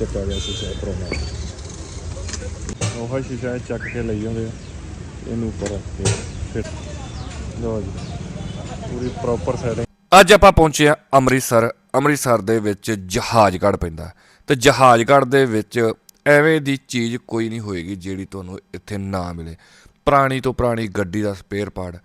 ਚੱਕਾ ਗਿਆ ਸ਼ੀਸ਼ਾ ਕਰੋਨਾ। ਉਹ ਸ਼ੀਸ਼ਾ ਚੱਕ ਕੇ ਲਈ ਜਾਂਦੇ ਆ ਇਹਨੂੰ ਉੱਪਰ ਰੱਖ ਕੇ ਫਿਰ ਲੋ ਜੀ ਪੂਰੀ ਪ੍ਰੋਪਰ ਸੈਟਿੰਗ ਅੱਜ ਆਪਾਂ ਪਹੁੰਚੇ ਆ ਅੰਮ੍ਰਿਤਸਰ ਅੰਮ੍ਰਿਤਸਰ ਦੇ ਵਿੱਚ ਜਹਾਜ਼ਗੜ੍ਹ ਪੈਂਦਾ ਤੇ ਜਹਾਜ਼ਗੜ੍ਹ ਦੇ ਵਿੱਚ ਐਵੇਂ ਦੀ ਚੀਜ਼ ਕੋਈ ਨਹੀਂ ਹੋਏਗੀ ਜਿਹੜੀ ਤੁਹਾਨੂੰ ਇੱਥੇ ਨਾ ਮਿਲੇ। ਪੁਰਾਣੀ ਤੋਂ ਪੁਰਾਣੀ ਗੱਡੀ ਦਾ spare part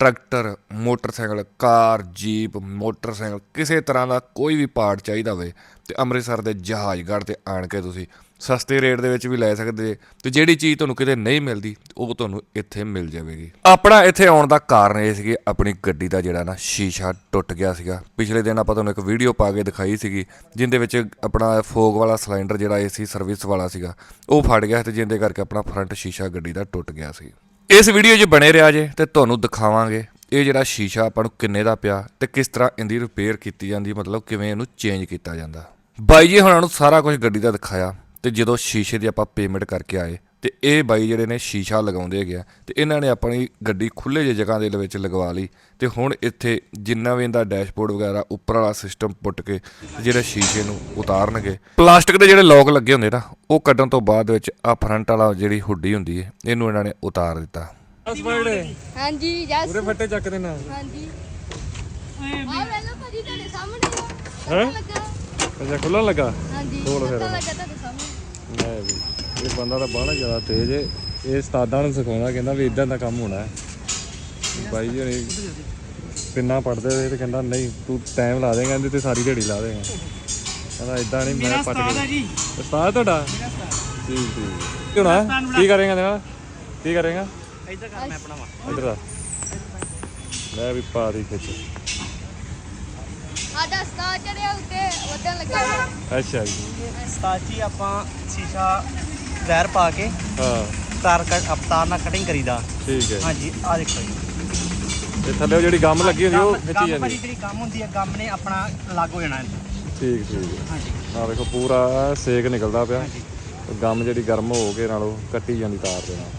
tractor, motorcycle, car, jeep, motorcycle, ਕਿਸੇ ਤਰ੍ਹਾਂ ਦਾ ਕੋਈ ਵੀ ਪਾਰਟ ਚਾਹੀਦਾ ਹੋਵੇ ਤੇ ਅੰਮ੍ਰਿਤਸਰ ਦੇ ਜਹਾਜ਼ਗੜ੍ਹ ਤੇ ਆਣ ਕੇ ਤੁਸੀਂ ਸਸਤੇ ਰੇਟ ਦੇ ਵਿੱਚ ਵੀ ਲੈ ਸਕਦੇ ਜੇ ਤੇ ਜਿਹੜੀ ਚੀਜ਼ ਤੁਹਾਨੂੰ ਕਿਤੇ ਨਹੀਂ ਮਿਲਦੀ, ਉਹ ਤੁਹਾਨੂੰ ਇੱਥੇ ਮਿਲ ਜਾਵੇਗੀ। ਆਪਣਾ ਇੱਥੇ ਆਉਣ ਦਾ ਕਾਰਨ ਇਹ ਸੀ ਆਪਣੀ ਗੱਡੀ ਦਾ ਜਿਹੜਾ ਨਾ ਸ਼ੀਸ਼ਾ ਟੁੱਟ ਗਿਆ ਸੀਗਾ। ਪਿਛਲੇ ਦਿਨ ਆਪਾਂ ਤੁਹਾਨੂੰ ਇੱਕ ਵੀਡੀਓ ਪਾ ਕੇ ਦਿਖਾਈ ਸੀਗੀ, ਜਿੰਦੇ ਵਿੱਚ ਆਪਣਾ ਫੋਗ ਵਾਲਾ ਸਿਲੰਡਰ ਜਿਹੜਾ ਏਸੀ ਸਰਵਿਸ ਵਾਲਾ ਸੀਗਾ, ਉਹ ਫਟ ਗਿਆ ਤੇ ਜਿੰਦੇ ਕਰਕੇ ਆਪਣਾ ਫਰੰਟ ਸ਼ੀਸ਼ਾ ਗੱਡੀ ਦਾ ਟੁੱਟ ਗਿਆ ਸੀ। ਇਸ ਵੀਡੀਓ 'ਚ ਬਣੇ ਰਿਹਾ ਜੇ ਤੇ ਤੁਹਾਨੂੰ ਦਿਖਾਵਾਂਗੇ ਇਹ ਜਿਹੜਾ ਸ਼ੀਸ਼ਾ ਆਪਾਂ ਨੂੰ ਕਿੰਨੇ ਦਾ ਪਿਆ ਤੇ ਕਿਸ ਤਰ੍ਹਾਂ ਇਹਦੀ ਰਿਪੇਅਰ ਕੀਤੀ ਜਾਂਦੀ, ਮਤਲਬ ਕਿਵੇਂ ਇਹਨੂੰ ਚੇਂਜ ਕੀਤਾ ਜਾਂਦਾ। ਬਾਈ ਜੀ ਹੁਣਾਂ ਨੂੰ ਸਾਰਾ ਕੁਝ ਗੱਡੀ ਦਾ ਦਿਖਾਇਆ ਤੇ ਜਦੋਂ ਸ਼ੀਸ਼ੇ ਦੀ ਆਪਾਂ ਪੇਮੈਂਟ ਕਰਕੇ ਆਏ ਤੇ ਇਹ ਬਾਈ ਜਿਹੜੇ ਨੇ ਸ਼ੀਸ਼ਾ ਲਗਾਉਂਦੇ ਹੈਗੇ ਆ ਤੇ ਇਹਨਾਂ ਨੇ ਆਪਣੀ ਗੱਡੀ ਖੁੱਲੇ ਜਿਹੀ ਜਗ੍ਹਾ ਦੇ ਵਿੱਚ ਲਗਵਾ ਲਈ ਤੇ ਹੁਣ ਇੱਥੇ ਜਿੰਨਾ ਵੀ ਇਹਦਾ ਡੈਸ਼ਬੋਰਡ ਵਗੈਰਾ ਉੱਪਰ ਵਾਲਾ ਸਿਸਟਮ ਪੁੱਟ ਕੇ ਜਿਹੜੇ ਸ਼ੀਸ਼ੇ ਨੂੰ ਉਤਾਰਨਗੇ। ਪਲਾਸਟਿਕ ਦੇ ਜਿਹੜੇ ਲੋਕ ਲੱਗੇ ਹੁੰਦੇ ਨਾ ਉਹ ਕੱਢਣ ਤੋਂ ਬਾਅਦ ਵਿੱਚ ਆ ਫਰੰਟ ਵਾਲਾ ਜਿਹੜੀ ਹੁੱਡੀ ਹੁੰਦੀ ਹੈ ਇਹਨੂੰ ਇਹਨਾਂ ਨੇ ਉਤਾਰ ਦਿੱਤਾ। ਹਾਂਜੀ ਯਸ ਪੂਰੇ ਫੱਟੇ ਚੱਕ ਦੇਣਾ ਹਾਂਜੀ। ਆ ਵੇਲੋ ਭਾਜੀ ਤੁਹਾਡੇ ਸਾਹਮਣੇ। ਹੈਂ? ਪਤਾ ਲੱਗਾ। ਅੱਛਾ ਖੁੱਲਣ ਲੱਗਾ? ਹਾਂਜੀ ਖੋਲ ਫਿਰ। ਲੱਗਾ ਤੁਹਾਡੇ ਸਾਹਮਣੇ। ਲੈ ਵੀ। ਇਹ ਬੰਦਾ ਤਾਂ ਬਾਹਲਾ ਜ਼ਿਆਦਾ ਤੇਜ਼ ਹੈ ਇਹ ਉਸਤਾਦਾਂ ਨੂੰ ਸਿਖਾਉਂਦਾ ਕਹਿੰਦਾ ਵੀ ਇਦਾਂ ਦਾ ਕੰਮ ਹੋਣਾ ਹੈ। ਬਾਈ ਜੀ ਨੇ ਪਿੰਨਾ ਪੜਦੇ ਰਹੇ ਤੇ ਕਹਿੰਦਾ ਨਹੀਂ ਤੂੰ ਟਾਈਮ ਲਾ ਦੇਗਾ ਇਹਦੇ ਤੇ ਸਾਰੀ ਦਿਹਾੜੀ ਲਾ ਦੇਗਾ। ਕਹਿੰਦਾ ਇਦਾਂ ਨਹੀਂ ਮੈਂ ਪੱਟ ਕੇ ਜੀ। ਉਸਤਾਦ ਤੁਹਾਡਾ? ਠੀਕ ਠੀਕ। ਕੀ ਹੋਣਾ? ਕੀ ਕਰੇਗਾ ਤੇਰਾ ਕੀ ਕਰੇਗਾ? ਇੱਧਰ ਕਰ ਮੈਂ ਆਪਣਾ ਵਾ। ਇੱਧਰ ਆ। ਲੈ ਵੀ ਪਾ ਦੀ ਖਿੱਚ। ਸਾਡਾ ਸਟਾਰ ਚੜਿਆ ਉੱਤੇ ਵਧਣ ਲੱਗਾ। ਅੱਛਾ ਜੀ। ਸਤਾਜ ਜੀ ਆਪਾਂ ਸ਼ੀਸ਼ਾ ਜ਼ਹਿਰ ਪਾ ਕੇ ਹਾਂ। ਤਾਰ ਕੱਟ ਅਵਤਾਰ ਨਾਲ ਕਟਿੰਗ ਕਰੀਦਾ। ਠੀਕ ਹੈ ਹਾਂਜੀ ਆ ਦੇਖੋ ਜੀ। ਤੇ ਥੱਲੇ ਉਹ ਜਿਹੜੀ ਗਮ ਲੱਗੀ ਹੁੰਦੀ ਉਹ ਗਮ- ਖਿੱਚੀ ਗਮ ਜਾਂਦੀ ਭਾਜੀ ਜਿਹੜੀ ਗਮ ਹੁੰਦੀ ਹੈ ਗਮ ਨੇ ਆਪਣਾ ਲੱਗ ਹੋ ਜਾਣਾ। ਠੀਕ ਠੀਕ ਹੈ। ਹਾਂਜੀ। ਆ ਦੇਖੋ ਪੂਰਾ ਸੇਕ ਨਿਕਲਦਾ ਪਿਆ। ਹਾਂਜੀ। ਗਮ ਜਿਹੜੀ ਗਰਮ ਹੋ ਕੇ ਨਾਲੋਂ ਕੱਟੀ ਜਾਂਦੀ ਤਾਰ ਦੇ ਨਾਲ।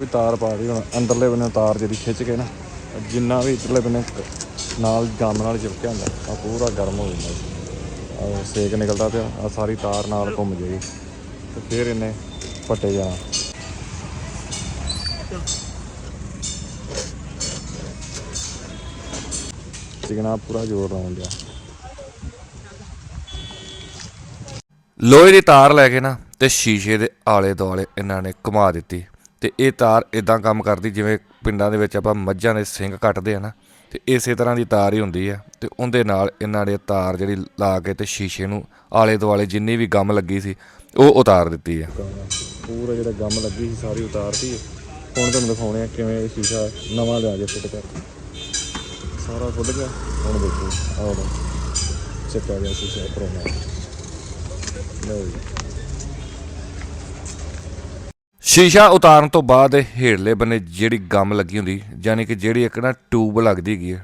ਵੀ ਤਾਰ ਪਾ ਦੀ ਹੁਣ ਅੰਦਰਲੇ ਬੰਨੇ ਤਾਰ ਜਿਹੜੀ ਖਿੱਚ ਕੇ ਨਾ ਜਿੰਨਾ ਵੀ ਇੱਧਰਲੇ ਬੰਨੇ ਕ- ਨਾਲ ਗਮ ਨਾਲ ਚਿਪਕਿਆ ਹੁੰਦਾ ਆ ਪੂਰਾ ਗਰਮ ਹੋ ਜਾਂਦਾ ਆ ਸੇਕ ਨਿਕਲਦਾ ਪਿਆ ਆ ਸਾਰੀ ਤਾਰ ਨਾਲ ਘੁੰਮ ਜਾਏਗੀ। ਤੇ ਫਿਰ ਇਹਨੇ ਪੱਟੇ ਜਾਣਾ ਚਿਕਨਾ ਪੂਰਾ ਜ਼ੋਰ ਲਾਉਣ ਡਿਆ। ਲੋਹੇ ਦੀ ਤਾਰ ਲੈ ਕੇ ਨਾ ਤੇ ਸ਼ੀਸ਼ੇ ਦੇ ਆਲੇ ਦੁਆਲੇ ਇਹਨਾਂ ਨੇ ਘੁਮਾ ਦਿੱਤੀ ਤੇ ਇਹ ਤਾਰ ਇਦਾਂ ਕੰਮ ਕਰਦੀ ਜਿਵੇਂ ਪਿੰਡਾਂ ਦੇ ਵਿੱਚ ਆਪਾਂ ਮੱਝਾਂ ਦੇ ਸਿੰਗ ਕੱਟਦੇ ਆ ਨਾ ਤੇ ਇਸੇ ਤਰ੍ਹਾਂ ਦੀ ਤਾਰ ਹੀ ਹੁੰਦੀ ਆ ਤੇ ਉਹਦੇ ਨਾਲ ਇਹਨਾਂ ਨੇ ਤਾਰ ਜਿਹੜੀ ਲਾ ਕੇ ਤੇ ਸ਼ੀਸ਼ੇ ਨੂੰ ਆਲੇ ਦੁਆਲੇ ਜਿੰਨੀ ਵੀ ਗਮ ਲੱਗੀ ਸੀ ਉਹ ਉਤਾਰ ਦਿੱਤੀ ਆ। ਪੂਰਾ ਜਿਹੜਾ ਗਮ ਲੱਗੀ ਸੀ, ਸਾਰੀ ਉਤਾਰਤੀ ਹੁਣ ਤੁਹਾਨੂੰ ਦਿਖਾਉਣੇ ਆ ਕਿਵੇਂ ਇਹ ਸ਼ੀਸ਼ਾ ਨਵਾਂ ਲਿਆ ਜੇ ਫਿੱਟ ਕਰ ਸਾਰਾ ਖੁੱਲ ਗਿਆ। ਹੁਣ ਦੇਖੋ, ਆਹ ਲਓ। ਚੱਕਾ ਗਿਆ ਸ਼ੀਸ਼ਾ ਕਰੋਨਾ ਲਓ ਜੀ। ਸ਼ੀਸ਼ਾ ਉਤਾਰਨ ਤੋਂ ਬਾਅਦ ਹੇਠਲੇ ਬੰਨੇ ਜਿਹੜੀ ਗਮ ਲੱਗੀ ਹੁੰਦੀ ਯਾਨੀ ਕਿ ਜਿਹੜੀ ਇੱਕ ਨਾ ਟਿਊਬ ਲੱਗਦੀ ਹੈਗੀ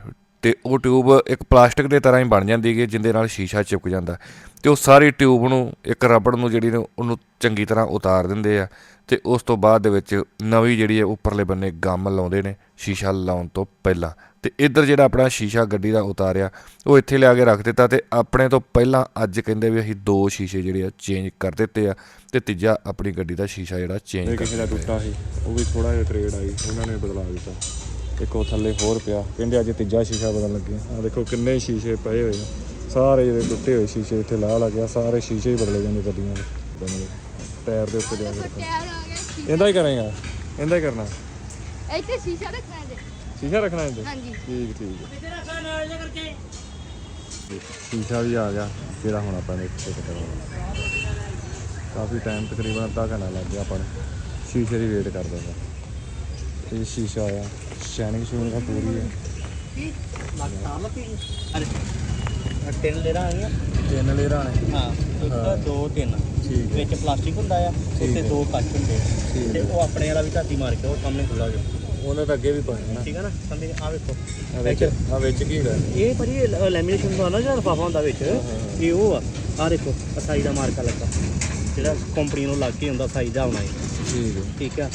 ਤੇ ਉਹ ਟਿਊਬ ਇੱਕ ਪਲਾਸਟਿਕ ਦੇ ਤਰ੍ਹਾਂ ਹੀ ਬਣ ਜਾਂਦੀ ਹੈਗੀ ਜਿੰਦੇ ਨਾਲ ਸ਼ੀਸ਼ਾ ਚਿਪਕ ਜਾਂਦਾ। ਤੇ ਉਹ ਸਾਰੀ ਟਿਊਬ ਨੂੰ ਇੱਕ ਰਬੜ ਨੂੰ ਜਿਹੜੀ ਨੂੰ ਉਹਨੂੰ ਚੰਗੀ ਤਰ੍ਹਾਂ ਉਤਾਰ ਦਿੰਦੇ ਆ। ਤੇ ਉਸ ਤੋਂ ਬਾਅਦ ਦੇ ਵਿੱਚ ਨਵੀਂ ਜਿਹੜੀ ਹੈ ਉੱਪਰਲੇ ਬੰਨੇ ਗਮ ਲਾਉਂਦੇ ਨੇ ਸ਼ੀਸ਼ਾ ਲਾਉਣ ਤੋਂ ਪਹਿਲਾਂ। ਤੇ ਇੱਧਰ ਜਿਹੜਾ ਆਪਣਾ ਸ਼ੀਸ਼ਾ ਗੱਡੀ ਦਾ ਉਤਾਰਿਆ ਉਹ ਇੱਥੇ ਲਿਆ ਕੇ ਰੱਖ ਦਿੱਤਾ ਤੇ ਆਪਣੇ ਤੋਂ ਪਹਿਲਾਂ ਅੱਜ ਕਹਿੰਦੇ ਵੀ ਅਸੀਂ ਦੋ ਸ਼ੀਸ਼ੇ ਜਿਹੜੇ ਆ ਚੇਂਜ ਕਰ ਦਿੱਤੇ ਆ। ਤੇ ਤੀਜਾ ਆਪਣੀ ਗੱਡੀ ਦਾ ਸ਼ੀਸ਼ਾ ਜਿਹੜਾ ਚੇਂਜ ਕਰ ਕਿਸੇ ਦਾ ਟੁੱਟਾ ਸੀ ਉਹ ਵੀ ਥੋੜਾ ਜਿਹਾ ਟ੍ਰੇਡ ਆਈ ਉਹਨਾਂ ਨੇ ਬਦਲਾ ਦਿੱਤਾ। ਇੱਕ ਉਹ ਥੱਲੇ ਹੋਰ ਪਿਆ। ਕਹਿੰਦੇ ਅੱਜ ਤੀਜਾ ਸ਼ੀਸ਼ਾ ਬਦਲਣ ਲੱਗੇ ਆ ਦੇਖੋ ਕਿੰਨੇ ਸ਼ੀਸ਼ੇ ਪਏ ਹੋਏ ਆ। ਸਾਰੇ ਜਿਹੜੇ ਟੁੱਟੇ ਹੋਏ ਸ਼ੀਸ਼ੇ ਇੱਥੇ ਲਾ ਲਾ ਗਿਆ ਸਾਰੇ ਸ਼ੀਸ਼ੇ ਹੀ ਬਦਲੇ ਜਾਂਦੇ ਗੱਡੀਆਂ ਦੇ। ਬਣੇ। ਟਾਇਰ ਦੇ ਉੱਤੇ ਜਾ ਕੇ ਰੱਖਣਾ ਟਾਇਰ ਆ ਗਿਆ ਸ਼ੀਸ਼ਾ। ਇਹਦਾ ਹੀ ਕਰੇਗਾ। ਇਹਦਾ ਹੀ ਕਰਨਾ। ਇੱਥੇ ਸ਼ੀਸ਼ਾ ਰੱਖਣਾ ਹੈ ਸ਼ੀਸ਼ਾ ਰੱਖਣਾ ਇਹਦੇ? ਹਾਂਜੀ। ਠੀਕ ਠੀਕ। ਸ਼ੀਸ਼ਾ ਵੀ ਆ ਗਿਆ। ਜਿਹੜਾ ਹੁਣ ਆਪਾਂ ਨੇ ਇੱਥੇ ਕਰਾਉਣਾ ਕਾਫੀ ਟਾਈਮ ਤਕਰੀਬਨ ਅੱਧਾ ਘੰਟਾ ਲੱਗ ਗਿਆ ਆਪਾਂ ਨੂੰ। ਸ਼ੀਸ਼ੇ ਦੀ ਵੇਟ ਕਰਦਾ ਸੀ ਇਹ ਸ਼ੀਸ਼ਾ ਆਇਆ ਸ਼ਾਈਨਿੰਗ ਸ਼ੂਨ ਦਾ ਪੂਰੀ। ਹੈ ਤਿੰਨ ਲੇਰਾਂ ਆ ਗਈਆਂ। ਤਿੰਨ ਲੇਅਰਾਂ ਨੇ। ਹਾਂ ਇੱਕ ਦੋ ਤਿੰਨ। ਠੀਕ ਹੈ। ਵਿੱਚ ਪਲਾਸਟਿਕ ਹੁੰਦਾ ਆ ਉੱਤੇ ਦੋ ਕੱਚ ਹੁੰਦੇ ਆ। ਤੇ ਹੈ। ਉਹ ਆਪਣੇ ਵਾਲਾ ਵੀ ਧਾਤੀ ਮਾਰ ਕੇ ਉਹ ਸਾਹਮਣੇ ਖੁੱਲਾ ਹੋ ਜਾਊ। ਉਹਨੇ ਤਾਂ ਅੱਗੇ ਵੀ ਪਾਇਆ ਨਾ। ਠੀਕ ਹੈ ਨਾ ਸਮਝ ਆ ਵੇਖੋ। ਆ ਵਿੱਚ ਆ ਵਿੱਚ ਕੀ ਹੁੰਦਾ ਇਹ ਭਾਜੀ ਲੈਮੀਨੇਸ਼ਨ ਦਾ ਨਾ ਜਿਹੜਾ ਲਫਾਫਾ ਹੁੰਦਾ ਵਿੱਚ ਇਹ ਉਹ ਆ। ਆ ਦੇਖੋ ਅਸਾਈ ਦਾ ਮਾਰਕਾ ਲੱਗਾ। ਜਿਹੜਾ ਕੰਪਨੀ ਨੂੰ ਲੱਗ ਕੇ ਹੁੰਦਾ ਸਾਈ ਦਾ ਆਉਣਾ ਹੈ ਠੀਕ ਹੈ। ਠੀਕ ਆ।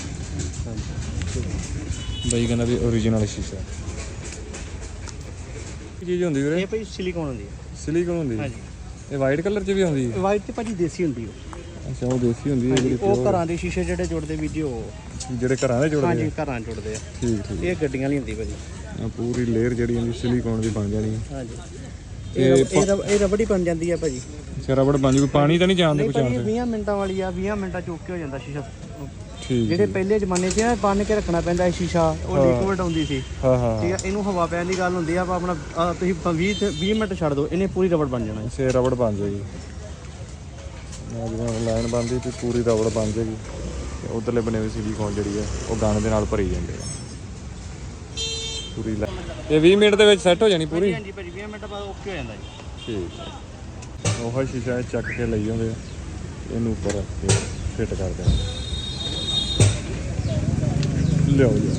ਬਈ ਕਹਿੰਦਾ ਵੀ origignal ਸ਼ੀਸ਼ਾ ਕੀ ਚੀਜ਼ ਹੁੰਦੀ ਵੀਰੇ? ਇਹ ਭਾਜੀ ਸਿਲੀਕੋਨ ਹੁੰਦੀ ਹੈ। ਸਿਲੀਕਨ ਹੁੰਦੀ। ਹੈ ਹਾਂਜੀ। ਇਹ ਵਾਈਟ ਕਲਰ 'ਚ ਵੀ ਆਉਂਦੀ ਹੈ ਵਾਈਟ ਤੇ ਭਾਜੀ ਦੇਸੀ ਹੁੰਦੀ ਉਹ। ਅੱਛਾ ਉਹ ਦੇਸੀ ਹੁੰਦੀ ਹੈ ਜਿਹੜੀ ਉਹ pure ਘਰਾਂ ਦੇ ਸ਼ੀਸ਼ੇ ਜਿਹੜੇ ਜੁੜਦੇ ਵੀ ਜੀ ਉਹ। ਜਿਹੜੇ ਘਰਾਂ ਦੇ ਜੁੜਦੇ ਹਾਂਜੀ ਆ? ਘਰਾਂ 'ਚ ਜੁੜਦੇ ਆ। ਠੀਕ ਠੀਕ। ਇਹ ਗੱਡੀਆਂ ਲਈ ਹੁੰਦੀ ਭਾਜੀ। ਆ ਪੂਰੀ ਲੇਅਰ ਜਿਹੜੀ ਹੁੰਦੀ ਸਿਲੀਕੋਨ ਦੀ ਬਣ ਜਾਣੀ। ਹਾਂਜੀ। ਇਹ ਰਬ- ਇਹ ਰਬ- ਇਹ ਰਬੜੀ ਬਣ ਜਾਂਦੀ ਆ ਭਾਜੀ। ਅੱਛਾ ਰਬੜ ਬਣ ਜੂ ਪਾਣੀ ਤਾਂ ਨਹੀਂ ਜਾਣਦੇ ਨਹੀਂ ਭਾਜੀ ਚਾਂਸ 20 ਮਿੰਟਾਂ ਵਾਲੀ ਆ 20 ਮਿੰਟਾਂ ਚੁੱਕ ਕੇ ਹੋ ਜਾਂਦਾ ਸ਼ੀਸ਼ਾ। ਠੀਕ ਜਿਹੜੇ ਪਹਿਲੇ ਜ਼ਮਾਨੇ 'ਚ ਨਾ ਬੰਨ ਕੇ ਰੱਖਣਾ ਪੈਂਦਾ ਸੀ ਸ਼ੀਸ਼ਾ ਉਹ। ਲਿਕਵਿਡ ਆਉਂਦੀ ਸੀ। ਹਾਂ ਹਾਂ। ਠੀਕ ਆ ਇਹਨੂੰ ਹਵਾ ਪੈਣ ਦੀ ਗੱਲ ਹੁੰਦੀ ਆ ਆਪਾਂ ਆਪਣਾ ਆਹ ਤੁਸੀਂ 20 ਤੇ 20 ਮਿੰਟ ਛੱਡ ਦਿਓ ਇਹਨੇ ਪੂਰੀ ਰਬੜ ਬਣ ਜਾਣਾ। ਸੇ ਰਬੜ ਬਣ ਜਾਏਗੀ। ਆ ਜਿਵੇਂ ਲਾਈਨ ਬਣਦੀ ਤੇ ਪੂਰੀ ਰਬੜ ਬਣ ਜਾਏਗੀ। ਤੇ ਉਧਰਲੇ ਬਨੇ ਹੋਏ ਸਿਲੀਕੋਨ ਜਿਹੜੀ ਆ ਉਹ ਗਨ ਦੇ ਨਾਲ ਭਰੀ ਜਾਂਦੇ ਆ। ਪੂਰੀ ਲਾ- ਇਹ 20 ਮਿੰਟ ਦੇ ਵਿੱਚ ਸੈੱਟ ਹੋ ਜਾਣੀ ਪੂਰੀ? ਹਾਂਜੀ ਭਾਜੀ 20 ਮਿੰਟ ਬਾਅਦ ਓਕੇ ਹੋ ਜਾਂਦਾ ਜੀ। ਠੀਕ ਹੈ ਉਹ ਸ਼ੀਸ਼ਾ ਇਹ ਚੱਕ ਕੇ ਲਈ ਜਾਂਦੇ ਆ। ਇਹਨੂੰ ਉੱਪਰ ਫਿੱਟ ਕਰ ਦੇਣਾ ਲਿਆਓ ਜੀ।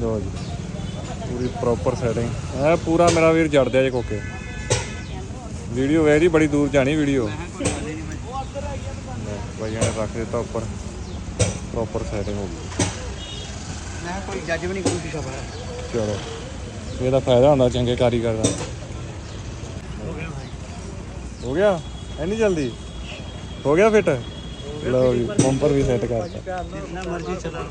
ਲਓ ਜੀ। ਪੂਰੀ ਪ੍ਰੋਪਰ ਸੈਟਿੰਗ ਐ ਪੂਰਾ ਮੇਰਾ ਵੀਰ ਜੜ ਦਿਆ ਜੇ ਕੋਕੇ। ਵੀਡੀਓ ਵੈਰੀ ਬੜੀ ਦੂਰ ਜਾਣੀ ਵੀਡੀਓ। ਭਾਈਆਂ ਨੇ ਰੱਖ ਦਿੱਤਾ ਉੱਪਰ। ਪ੍ਰੋਪਰ ਸੈਟਿੰਗ ਹੋ ਗਈ। ਮੈਂ ਕੋਈ ਜੱਜ ਵੀ ਨਹੀਂ ਕਰੂ ਸ਼ੀਸ਼ਾ ਪਾਇਆ ਚਲੋ। ਇਹਦਾ ਫਾਇਦਾ ਹੁੰਦਾ ਚੰਗੇ ਕਾਰੀਗਰ ਦਾ। ਹੋ ਗਿਆ? ਐਨੀ ਜਲਦੀ? ਹੋ ਗਿਆ ਫਿੱਟ ਲਓ ਜੀ ਬੰਪਰ ਵੀ ਸੈੱਟ ਕਰਤਾ। ਜਿੰਨਾ ਮਰਜ਼ੀ ਚਲਾ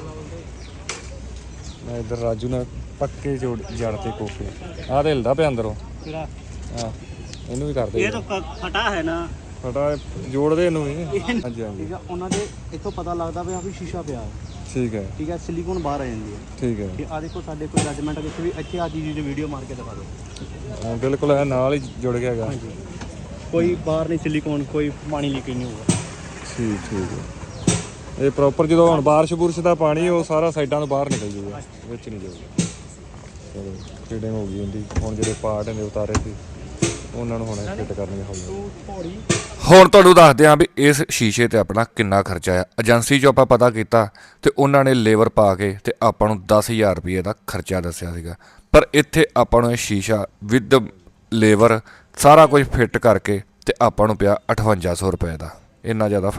ਮੈਂ ਇੱਧਰ ਰਾਜੂ ਨੇ ਪੱਕੇ ਜੋੜ ਜੜ ਤੇ ਕੋਕੇ ਆਹ ਤੇ ਹਿਲਦਾ ਪਿਆ ਅੰਦਰੋਂ। ਕਿਹੜਾ? ਹਾਂ ਇਹਨੂੰ ਵੀ ਕਰਦੇ ਇਹ ਤਾਂ ਫਟਾ ਹੈ ਨਾ। ਫਟਾ ਜੋੜਦੇ ਇਹਨੂੰ ਵੀ। ਹਾਂਜੀ ਹਾਂਜੀ। ਠੀਕ ਆ ਉਹਨਾਂ ਦੇ ਇੱਥੋਂ ਪਤਾ ਲੱਗਦਾ ਪਿਆ ਵੀ ਸ਼ੀਸ਼ਾ ਪਿਆ। ਹੈ। ਠੀਕ ਹੈ। ਠੀਕ ਹੈ ਸਿਲੀਕੋਨ ਬਾਹਰ ਆ ਜਾਂਦੀ ਹੈ। ਠੀਕ ਹੈ। ਕਿ ਆ ਦੇਖੋ ਸਾਡੇ ਕੋਈ ਜੱਜਮੈਂਟ ਵਿੱਚ ਵੀ ਇੱਥੇ ਆ ਚੀਜ਼ ਦੀ ਵੀਡੀਓ ਮਾਰ ਕੇ ਦਿਖਾ ਦਿਓ। ਹਾਂ, ਬਿਲਕੁਲ ਇਹ ਨਾਲ ਹੀ ਜੁੜ ਗਿਆ ਹੈਗਾ। ਕੋਈ ਬਾਹਰ ਨਹੀਂ ਸਿਲੀਕੋਨ ਕੋਈ ਪਾਣੀ ਲੀਕ ਨਹੀਂ ਹੋਊਗਾ। ਠੀਕ ਠੀਕ ਹੈ। ਇਹ ਪ੍ਰੋਪਰ ਜਦੋਂ ਹੁਣ ਬਾਰਿਸ਼ ਬੁਰਸ਼ ਦਾ ਪਾਣੀ ਉਹ ਸਾਰਾ ਸਾਈਡਾਂ ਤੋਂ ਬਾਹਰ ਨਿਕਲ ਜੂਗਾ ਵਿੱਚ ਨਹੀਂ ਜਾਊਗਾ। ਚਲੋ ਫਿਟਿੰਗ ਹੋ ਗਈ ਇਹਦੀ ਹੁਣ ਜਿਹੜੇ ਪਾਰਟ ਨੇ ਉਤਾਰੇ ਸੀ ਉਹਨਾਂ ਨੂੰ ਹੁਣ ਫਿੱਟ ਕਰਨੇ ਪੌੜੀ ਹੁਣ ਤੁਹਾਨੂੰ ਦੱਸਦੇ ਹਾਂ ਵੀ ਇਸ ਸ਼ੀਸ਼ੇ ਤੇ ਆਪਣਾ ਕਿੰਨਾ ਖਰਚਾ ਆ ਏਜੰਸੀ 'ਚੋਂ ਆਪਾਂ ਪਤਾ ਕੀਤਾ ਤੇ ਉਹਨਾਂ ਨੇ ਲੇਬਰ ਪਾ ਕੇ ਤੇ ਆਪਾਂ ਨੂੰ 10000 ਰੁਪਏ ਦਾ ਖਰਚਾ ਦੱਸਿਆ ਸੀਗਾ। ਪਰ ਇੱਥੇ ਆਪਾਂ ਨੂੰ ਇਹ ਸ਼ੀਸ਼ਾ ਵਿਦ ਲੇਬਰ ਸਾਰਾ ਕੁਝ ਫਿੱਟ ਕਰਕੇ ਤੇ ਆਪਾਂ ਨੂੰ ਪਿਆ 5800 ਰੁਪਏ ਦਾ। ਇੰਨਾ ਜ਼ਿਆਦਾ